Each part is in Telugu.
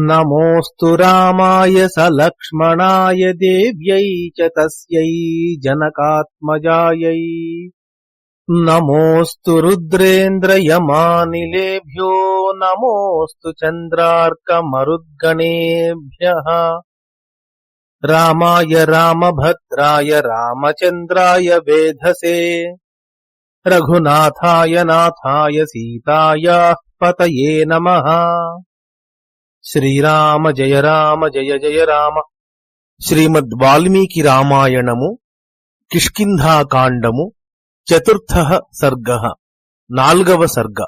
नमोऽस्तु रामाय सलक्ष्मणाय देव्यै नमोस्तु रुद्रेन्द्र यमानिलेभ्यो नमोस्तु रुद्रेन्द्रयमानिलेभ्यो, नमोऽस्तु राय राम भद्रा रामचंद्रा वेधसे। रघुनाथाय नाथाय सीतायाः पतये नमः। శ్రీరామ జయ రామ జయ జయ రామ. శ్రీమద్ వాల్మీకి రామాయణము కిష్కింధాకాండము చతుర్థ సర్గ నాల్గవ సర్గ.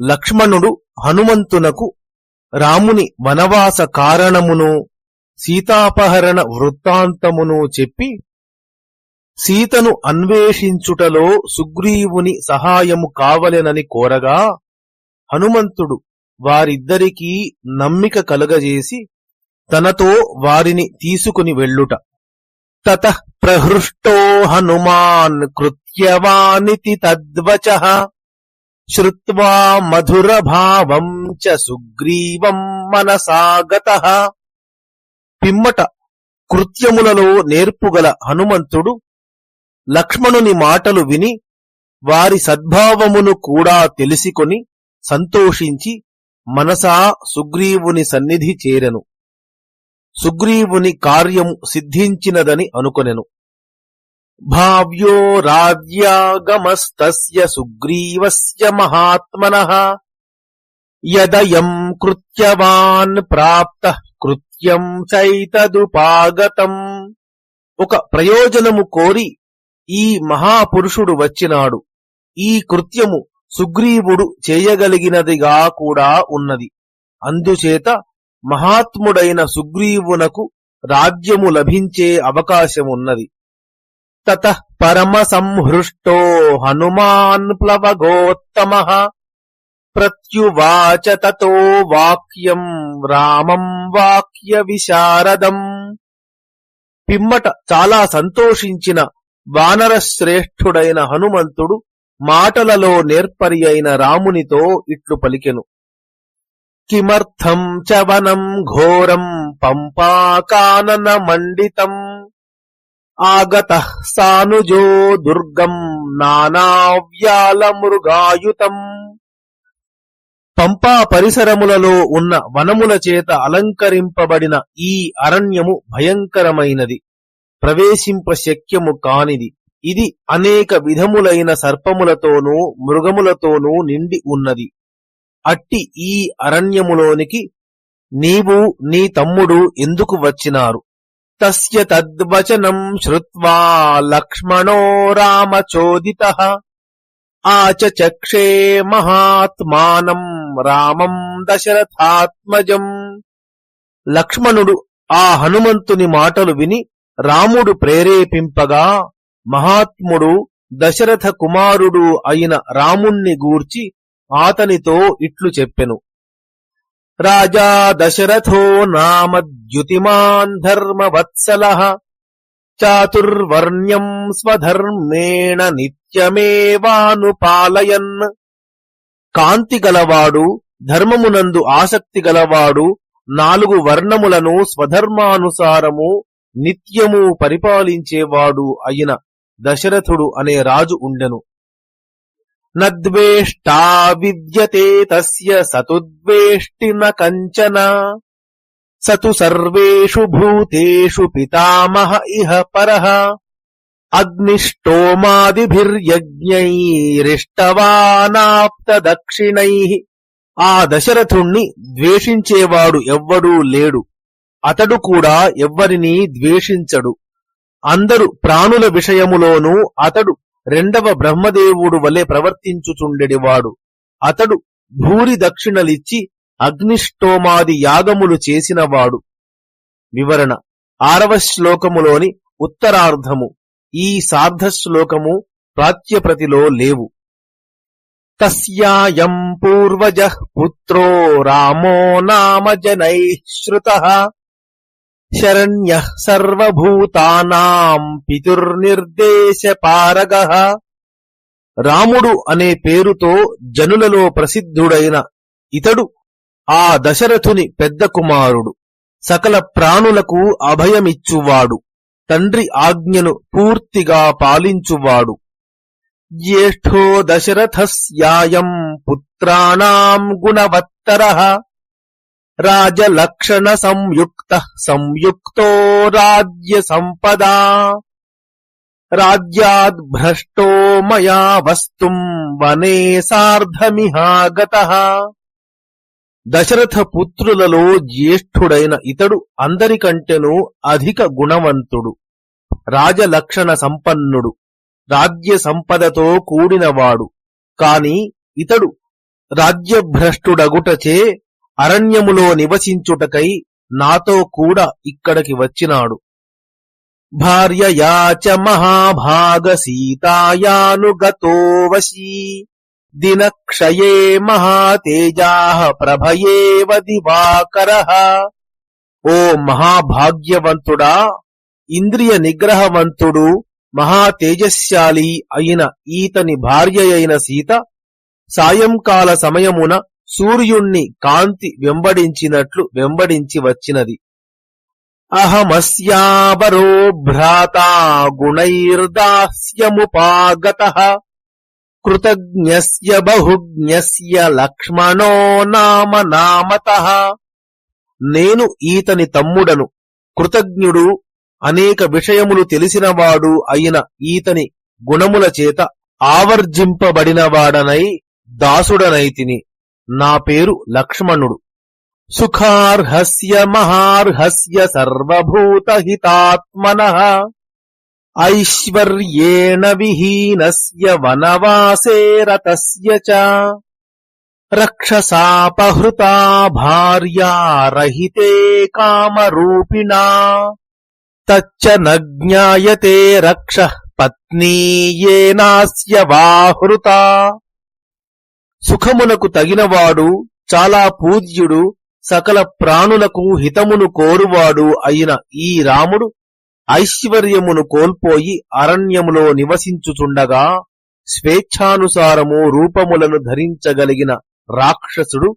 లక్ష్మణుడు హనుమంతునకు రాముని వనవాస కారణమును సీతాపహరణ వృత్తాంతమును చెప్పి సీతను అన్వేషించుటలో సుగ్రీవుని సహాయము కావలెనని కోరగా హనుమంతుడు వారిద్దరికీ నమ్మిక కలుగజేసి తనతో వారిని తీసుకుని వెళ్ళుట. తత ప్రహృష్టో హనుమాన్ కృత్యవానితి తద్వచ శ్రుత్వా మధురభావం చ సుగ్రీవం మనసాగత పిమ్మట కృత్యములలో నేర్పుగల హనుమంతుడు లక్ష్మణుని మాటలు విని వారి సద్భావమును కూడా తెలిసికొని సంతోషించి మనసా సుగ్రీవుని సన్నిధి చేరెను. సుగ్రీవుని కార్యము సిద్ధించినదని అనుకొనెను. భావ్యో రాజ్యాగమస్తస్య సుగ్రీవస్య మహాత్మన. యదయం కృత్యవాన్ ప్రాప్త కృత్యం చైతదుపాగతం. ఒక ప్రయోజనము కోరి ఈ మహాపురుషుడు వచ్చినాడు. ఈ కృత్యము సుగ్రీవుడు చేయగలిగినదిగా కూడా ఉన్నది. అందుచేత మహాత్ముడైన సుగ్రీవునకు రాజ్యము లభించే అవకాశమున్నది. తత పరమ సంహృష్టో హనుమాన్ ప్లవగోత్తమ ప్రత్యువాచ తతో వాక్యం రామం వాక్య విశారదం. పిమ్మట చాలా సంతోషించిన వానరశ్రేష్ఠుడైన హనుమంతుడు మాటలలో నేర్పరి అయిన రామునితో ఇట్లు పలికెను. కిమర్థం చ వనం ఘోరం పంపాకానన మండితం. ఆగత సానుజో దుర్గం నానావ్యాల మృగాయుతం. పంపా పరిసరములలో ఉన్న వనముల చేత అలంకరింపబడిన ఈ అరణ్యము భయంకరమైనది. ప్రవేశింప శక్యము కానిది. ఇది అనేక విధములైన సర్పములతోనూ మృగములతోనూ నిండి ఉన్నది. అట్టి ఈ అరణ్యములోనికి నీవు నీ తమ్ముడు ఎందుకు వచ్చినారు? తస్య తద్వచనం శ్రుత్వా లక్ష్మణో రామచోదిత. ఆచచక్షే మహాత్మానం రామం దశరథాత్మజం. లక్ష్మణుడు ఆ హనుమంతుని మాటలు విని రాముడు ప్రేరేపింపగా మహాత్ముడు దశరథ కుమారుడు అయిన రాముణ్ణి గూర్చి ఆతనితో ఇట్లు చెప్పెను. రాజా దశరథో నామద్యుతిమాన్ ధర్మవత్సల చాతుర్వర్ణ్యం స్వధర్మేణ నిత్యమేవానుపాలయన్. కాంతి గలవాడు ధర్మమునందు ఆసక్తి గలవాడు నాలుగు వర్ణములను స్వధర్మానుసారము నిత్యము పరిపాలించేవాడు అయిన దశరథుడు అనే రాజు ఉండెను. నద్వేష్టా విద్యతే తస్య సతుద్వేష్టి న కంచన. సతు సర్వేషు భూతేషు పితామహ ఇహ పరః. అగ్నిష్టోమాదిభిర్యజ్ఞైరిష్టవానాప్తదక్షిణై. ఆ దశరథుణ్ణి ద్వేషించేవాడు ఎవ్వడూ లేడు. అతడు కూడా ఎవ్వరినీ ద్వేషించడు. అందరు ప్రాణుల విషయములోనూ అతడు రెండవ బ్రహ్మదేవుడు వలె ప్రవర్తించుచుండెడివాడు. అతడు భూరి దక్షిణలిచ్చి అగ్నిష్టోమాది యాగములు చేసినవాడు. వివరణ. ఆరవ శ్లోకములోని ఉత్తరార్ధము. ఈ సార్ధ శ్లోకము ప్రాచ్యప్రతిలో లేవు. తస్యాయం పూర్వజ పుత్రో రామో నామ జనై శ్రుత శరణ్య సర్వభూతానాం పితుర్నిర్దేశ పారగ రాముడు అనే పేరుతో జనులలో ప్రసిద్ధుడైన ఇతడు ఆ దశరథుని పెద్ద కుమారుడు సకల ప్రాణులకు అభయమిచ్చువాడు తండ్రి ఆజ్ఞను పూర్తిగా పాలించువాడు జ్యేష్ఠో దశరథస్యాయం పుత్రాణం గుణవత్తర రాజలక్షణ సంయుక్త సంయుక్తో రాజ్య సంపదా. రాజ్యాద్ భ్రష్టో మయా వస్తుం వనే సార్ధమిహాగత. దశరథ పుత్రులలో జ్యేష్ఠుడైన ఇతడు అందరికంటెనూ అధిక గుణవంతుడు రాజలక్షణ సంపన్నుడు రాజ్య సంపదతో కూడినవాడు. కాని ఇతడు రాజ్యభ్రష్టుడగుటచే అరణ్యములో నివసించుటకై నాతో కూడా ఇక్కడికి వచ్చినాడు. భార్యయాచ మహాభాగ సీతాయానుగతో వశీ దినక్షయే మహాతేజా ప్రభయేవ దివాకర. ఓ మహాభాగ్యవంతుడా ఇంద్రియ నిగ్రహవంతుడు మహాతేజశాలి అయిన ఈతని భార్య అయిన సీత సాయంకాల సమయమున సూర్యుణ్ణి కాంతి వెంబడించినట్లు వెంబడించి వచ్చినది. అహమస్యావరో భ్రాత గుణైర్దాస్యముపాగత. కృతజ్ఞస్య బహుజ్ఞస్య లక్ష్మణో నామ నామత. నేను ఈతని తమ్ముడను. కృతజ్ఞుడు అనేక విషయములు తెలిసినవాడు అయిన ఈతని గుణముల చేత ఆవర్జింపబడినవాడనై దాసుడనైతిని నా పేరు లక్ష్మణుడు. సుఖార్హస్య మహార్హస్య సర్వభూతహితాత్మన. ఐశ్వర్యేణ విహీనస్య వనవాసేరతస్య చ. రక్షసాపహృతా భార్యా రహితే కామరూపిణా. తచ్చ నజ్ఞాయతే రక్ష పత్నీయేనాస్య వాహృతా సుఖమునకు తగినవాడు చాలా పూజ్యుడు సకల ప్రాణులకు హితమును కోరువాడు అయిన ఈ రాముడు ఐశ్వర్యమును కోల్పోయి అరణ్యములో నివసించుచుండగా స్వేచ్ఛానుసారము రూపములను ధరించగలిగిన రాక్షసుడు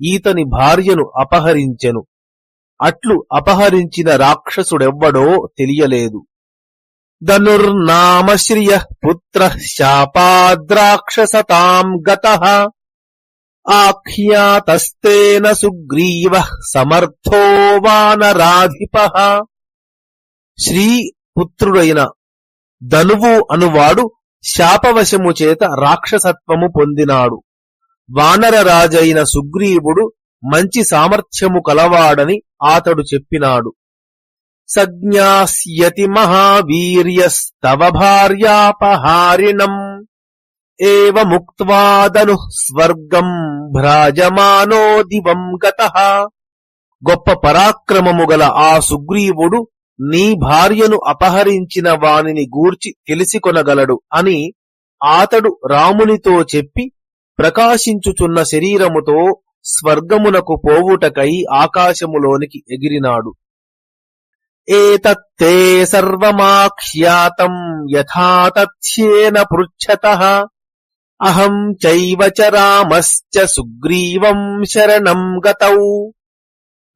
ఈతని భార్యను అపహరించెను. అట్లు అపహరించిన రాక్షసుడెవ్వడో తెలియలేదు. ధనుర్నామశ్రియ పుత్ర శాపాద్రాక్షసతాం గత ఆఖ్యాతస్తేన సుగ్రీవ సమర్థో వానరాధిప శ్రీ పుత్రుడైన ధనువు అనువాడు శాపవశము చేత రాక్షసత్వము పొందినాడు। వానరరాజైన సుగ్రీవుడు మంచి సామర్థ్యము కలవాడని ఆతడు చెప్పినాడు। సజ్ఞాస్యతి మహావీర్యస్తవ భార్యాపహారిణం ఏముక్వాదను స్వర్గం భ్రాజమానో దివం గత గొప్ప పరాక్రమము గల ఆ సుగ్రీవుడు నీ భార్యను అపహరించిన వానిని గూర్చి తెలిసికొనగలడు అని ఆతడు రామునితో చెప్పి ప్రకాశించుచున్న శరీరముతో స్వర్గమునకు పోవుటకై ఆకాశములోనికి ఎగిరినాడు. ఏతత్తే సర్వమాఖ్యాతం యథా తథ్యేన పృచ్ఛత అహం చైవ చ రామశ్చ సుగ్రీవం శరణం గతౌ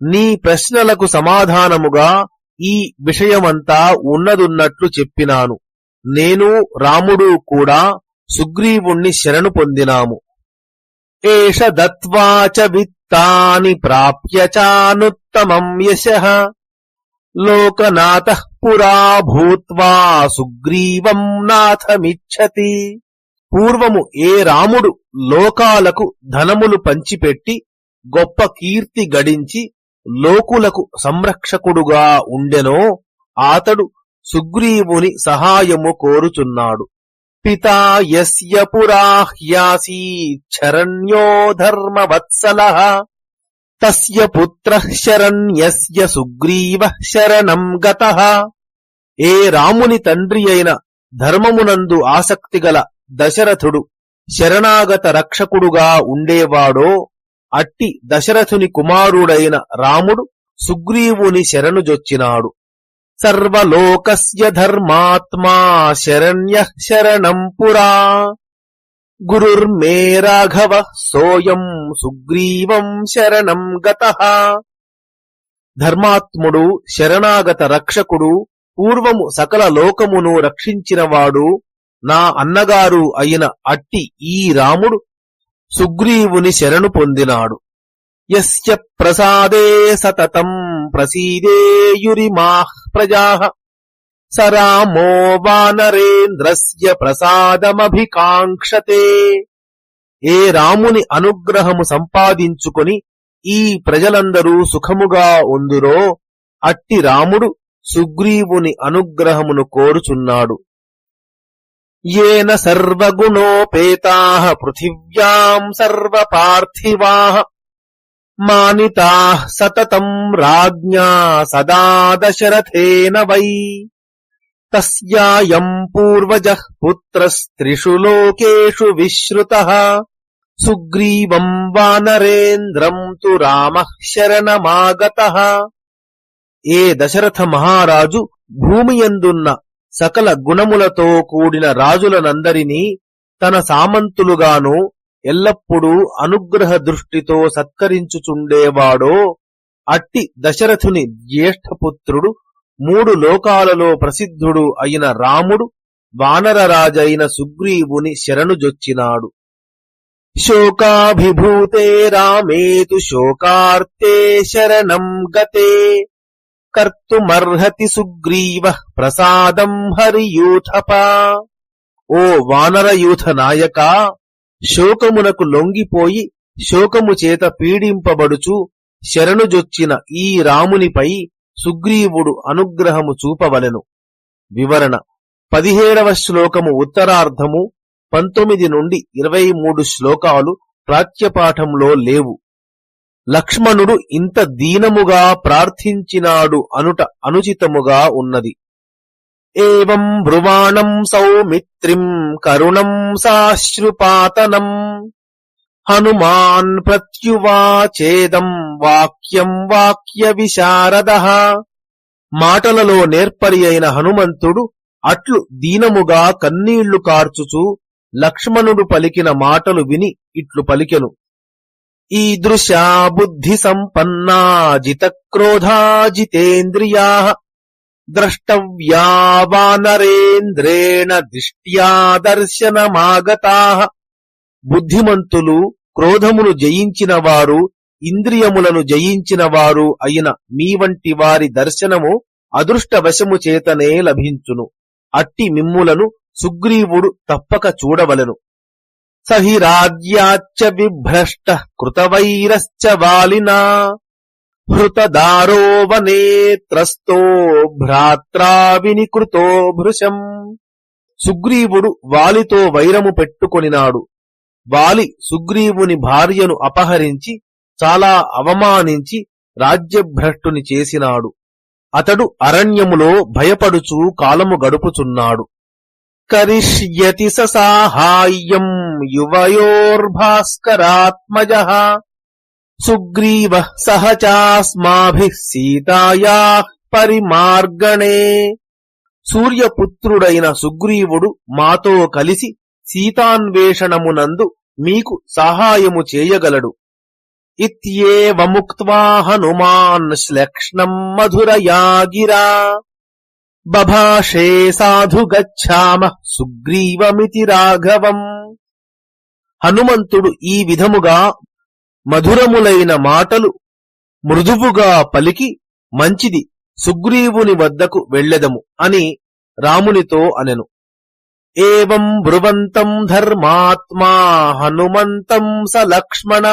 నీ ప్రశ్నలకు సమాధానముగా ఈ విషయమంతా ఉన్నదున్నట్లు చెప్పినాను. నేను రాముడు కూడా సుగ్రీవుణ్ణి శరణు పొందినాము. ఏష దత్వాచ విత్తాని ప్రాప్య చానుత్తమం యశ। లోకనాథ పురా భూత్వా సుగ్రీవం నాథమిచ్చతి పూర్వము ఏ రాముడు లోకాలకు ధనములు పంచిపెట్టి గొప్ప కీర్తి గడించి లోకులకు సంరక్షకుడుగా ఉండెనో ఆతడు సుగ్రీవుని సహాయము కోరుచున్నాడు. పితా యస్య పురా ధర్మవత్సల। తస్య పుత్ర శరణ్యస్య సుగ్రీవ శరణం గత ఏ రాముని తండ్రి అయిన ధర్మమునందు ఆసక్తిగల దశరథుడు శరణాగత రక్షకుడుగా ఉండేవాడో అట్టి దశరథుని కుమారుడైన రాముడు సుగ్రీవుని శరణుజొచ్చినాడు సర్వలోకస్య ధర్మాత్మా శరణ్య శరణం పురా గురుర్మే రాఘవ సోయం సుగ్రీవం శరణం గత ధర్మాత్ముడు శరణాగత రక్షకుడు పూర్వము సకల లోకమును రక్షించినవాడు నా అన్నగారు అయిన అట్టి ఈ రాముడు సుగ్రీవుని శరణు పొందినాడు. యస్య ప్రసాదే సతతం ప్రసీదేయురిమాః ప్రజాః। స రామో వానరేంద్రస్య ప్రసాదమభికాంక్షతే. ఏ రాముని అనుగ్రహము సంపాదించుకొని ఈ ప్రజలందరూ సుఖముగా ఉందురో అట్టి రాముడు సుగ్రీవుని అనుగ్రహమును కోరుచున్నాడు. ఏన సర్వగుణోపేతా పృథివ్యాం సర్వపార్థివాః మానితా సతతం రాజ్ఞా సదా దశరథేన వై. తస్యాయం పూర్వజ పుత్రస్త్రిషు లోకేషు విశ్రుత సుగ్రీవం వానరేంద్రం తు రామ శరణమాగత ఏ దశరథ మహారాజు భూమియందున్న సకల గుణములతో కూడిన రాజులనందరినీ తన సామంతులుగాను ఎల్లప్పుడూ అనుగ్రహ దృష్టితో సత్కరించుచుండేవాడో అట్టి దశరథుని జ్యేష్ఠపుత్రుడు మూడు లోకాలలో ప్రసిద్ధుడు అయిన రాముడు వానరరాజైన సుగ్రీవుని శరణుజొచ్చినాడు శోకాభిభూతే రామేతు శోకార్తే శరణం గతే కర్తుమర్హతి సుగ్రీవ ప్రసాదం హరియూథప. ఓ వానరయూథ నాయక శోకమునకు లొంగిపోయి శోకము చేత పీడింపబడుచు శరణుజొచ్చిన ఈ రామునిపై సుగ్రీవుడు అనుగ్రహము చూపవలెను. వివరణ. పదిహేడవ శ్లోకము ఉత్తరార్ధము పంతొమ్మిది నుండి ఇరవై మూడు శ్లోకాలు ప్రాచ్యపాఠంలో లేవు. లక్ష్మణుడు ఇంత దీనముగా ప్రార్థించినాడు అనుట అనుచితముగా ఉన్నది. ఏం బ్రువాణం సౌమిత్రిం కరుణం సాశ్రుపాతనం హనుమాన్ ప్రత్యువాచేదం వాక్యం వాక్య విశారద మాటలలో నేర్పరి అయిన హనుమంతుడు అట్లు దీనముగా కన్నీళ్ళు కార్చుచు లక్ష్మణుడు పలికిన మాటలు విని ఇట్లు పలికెను. ఈదృశా బుద్ధి సంపన్నా క్రోధాజితేంద్రియా జితేంద్రియా ద్రష్టవ్యా వానరేంద్రేణ దృష్ట్యా దర్శనమాగతా। బుద్ధిమంతులు క్రోధమును జయించిన వారు ఇంద్రియములను జయించిన వారు అయిన మీ వంటి వారి దర్శనము అదృష్టవశము చేతనే లభించును. అట్టి మిమ్ములను సుగ్రీవుడు తప్పక చూడవలెను. సహి రాజ్యాచ్చ విభ్రష్ట కృతవైరశ్చ వాలినా హృతదారో వనేత్రస్తో భ్రాత్రా వినికృతో భృశం. సుగ్రీవుడు వాలితో వైరము పెట్టుకొనినాడు. వాలి సుగ్రీవుని భార్యను అపహరించి చాలా అవమానించి రాజ్యభ్రష్టుని చేసినాడు. అతడు అరణ్యములో భయపడుచూ కాలము గడుపుచున్నాడు. కరిష్యతి స యువయోర్భాస్కరాత్మజ సుగ్రీవ సహచాస్మాభి సీతాయా పరిమార్గణే. సూర్యపుత్రుడైన సుగ్రీవుడు మాతో కలిసి సీతాన్వేషణమునందు మీకు సహాయము చేయగలడు. ఇత్యేవముక్త్వా హనుమాన్ శ్లక్ష్ణం మధురయా గిరా బభాషే సాధు గచ్చామ సుగ్రీవమితి రాఘవం. హనుమంతుడు ఈ విధముగా మధురములైన మాటలు మృదువుగా పలికి మంచిది సుగ్రీవుని వద్దకు వెళ్ళెదము అని రామునితో అనెను. ఏం బ్రువంతం ధర్మాత్మా హనుమంతం స లక్ష్మణ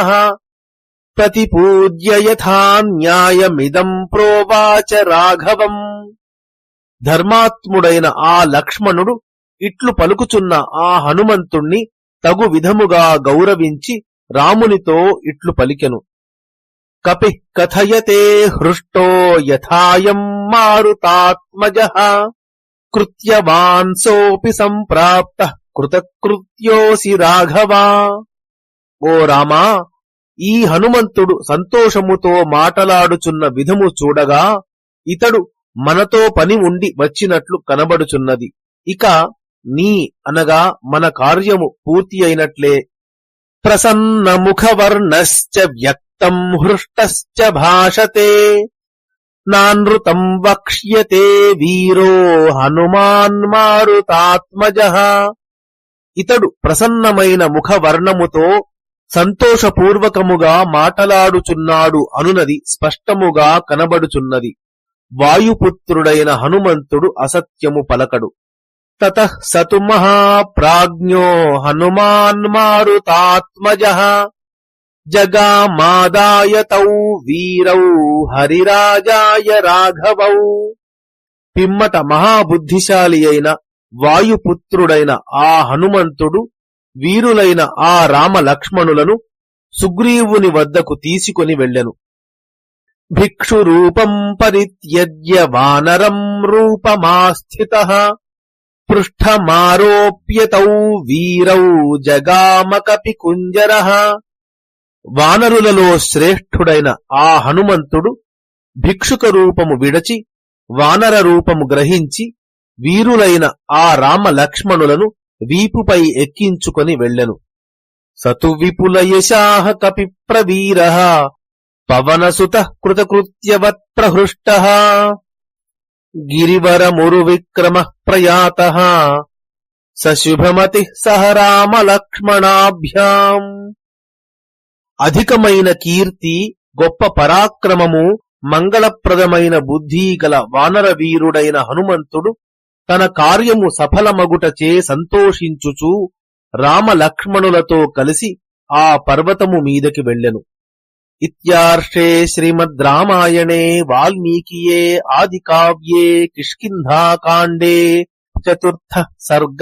ప్రతిపూజ్య యథా న్యాయమిదం ప్రోవాచ రాఘవం ధర్మాత్ముడైన ఆ లక్ష్మణుడు ఇట్లు పలుకుచున్న ఆ హనుమంతుణ్ణి తగు విధముగా గౌరవించి రామునితో ఇట్లు పలికెను. కపి కథయతే హృష్టో యథాయం మారుతాత్మజ। కృత్యవాన్సోపి సంప్రాప్త కృతకృత్యోసి రాఘవా ఓ రామా ఈ హనుమంతుడు సంతోషముతో మాటలాడుచున్న విధము చూడగా ఇతడు మనతో పని ఉండి వచ్చినట్లు కనబడుచున్నది. ఇక నీ అనగా మన కార్యము పూర్తి అయినట్లే. ప్రసన్న ముఖవర్ణశ్చ వ్యక్తం హృష్టశ్చ భాషతే. నానృతం వక్ష్యతే వీరో హనుమాన్ మారుతాత్మజ ఇతడు ప్రసన్నమైన ముఖవర్ణముతో సంతోషపూర్వకముగా మాటలాడుచున్నాడు అనునది స్పష్టముగా కనబడుచున్నది। వాయుపుత్రుడైన హనుమంతుడు అసత్యము పలకడు। తత సతు మహాప్రాజ్ఞో హనుమాన్ మారుతాత్మజ। జగామాదాయ తౌ వీరౌ హరిరాజాయ రాఘవౌ పిమ్మట మహాబుద్ధిశాలి అయిన వాయుపుత్రుడైన ఆ హనుమంతుడు వీరులైన ఆ రామ లక్ష్మణులను సుగ్రీవుని వద్దకు తీసుకొని వెళ్ళెను. భిక్షురూపం పరిత్యజ్య వానరం రూపమాస్థిత పృష్ఠమారోప్యతౌ వీరౌ జగామకపి కుంజర వానరులలో శ్రేష్ఠుడైన ఆ హనుమంతుడు భిక్షుక రూపము విడచి వానర రూపము గ్రహించి వీరులైన ఆ రామ లక్ష్మణులను వీపుపై ఎక్కించుకొని వెళ్ళెను. సతు విపుల యశాహ కపి ప్రవీర పవనసుత కృతకృత్యవత్ ప్రహృష్ట గిరివరమురు విక్రమ ప్రయాత సశుభమతి సహ రామ లక్ష్మణాభ్యాం. అధికమైన కీర్తి గొప్ప పరాక్రమము మంగళప్రదమైన బుద్ధి గల వానరవీరుడైన హనుమంతుడు తన కార్యము సఫలమగుటచే సంతోషించుచూ రామలక్ష్మణులతో కలిసి ఆ పర్వతము మీదకి వెళ్ళెను. ఇత్యార్షే శ్రీమద్ రామాయణే వాల్మీకియే ఆది కావ్యే కిష్కింధాకాండే చతుర్థ సర్గ.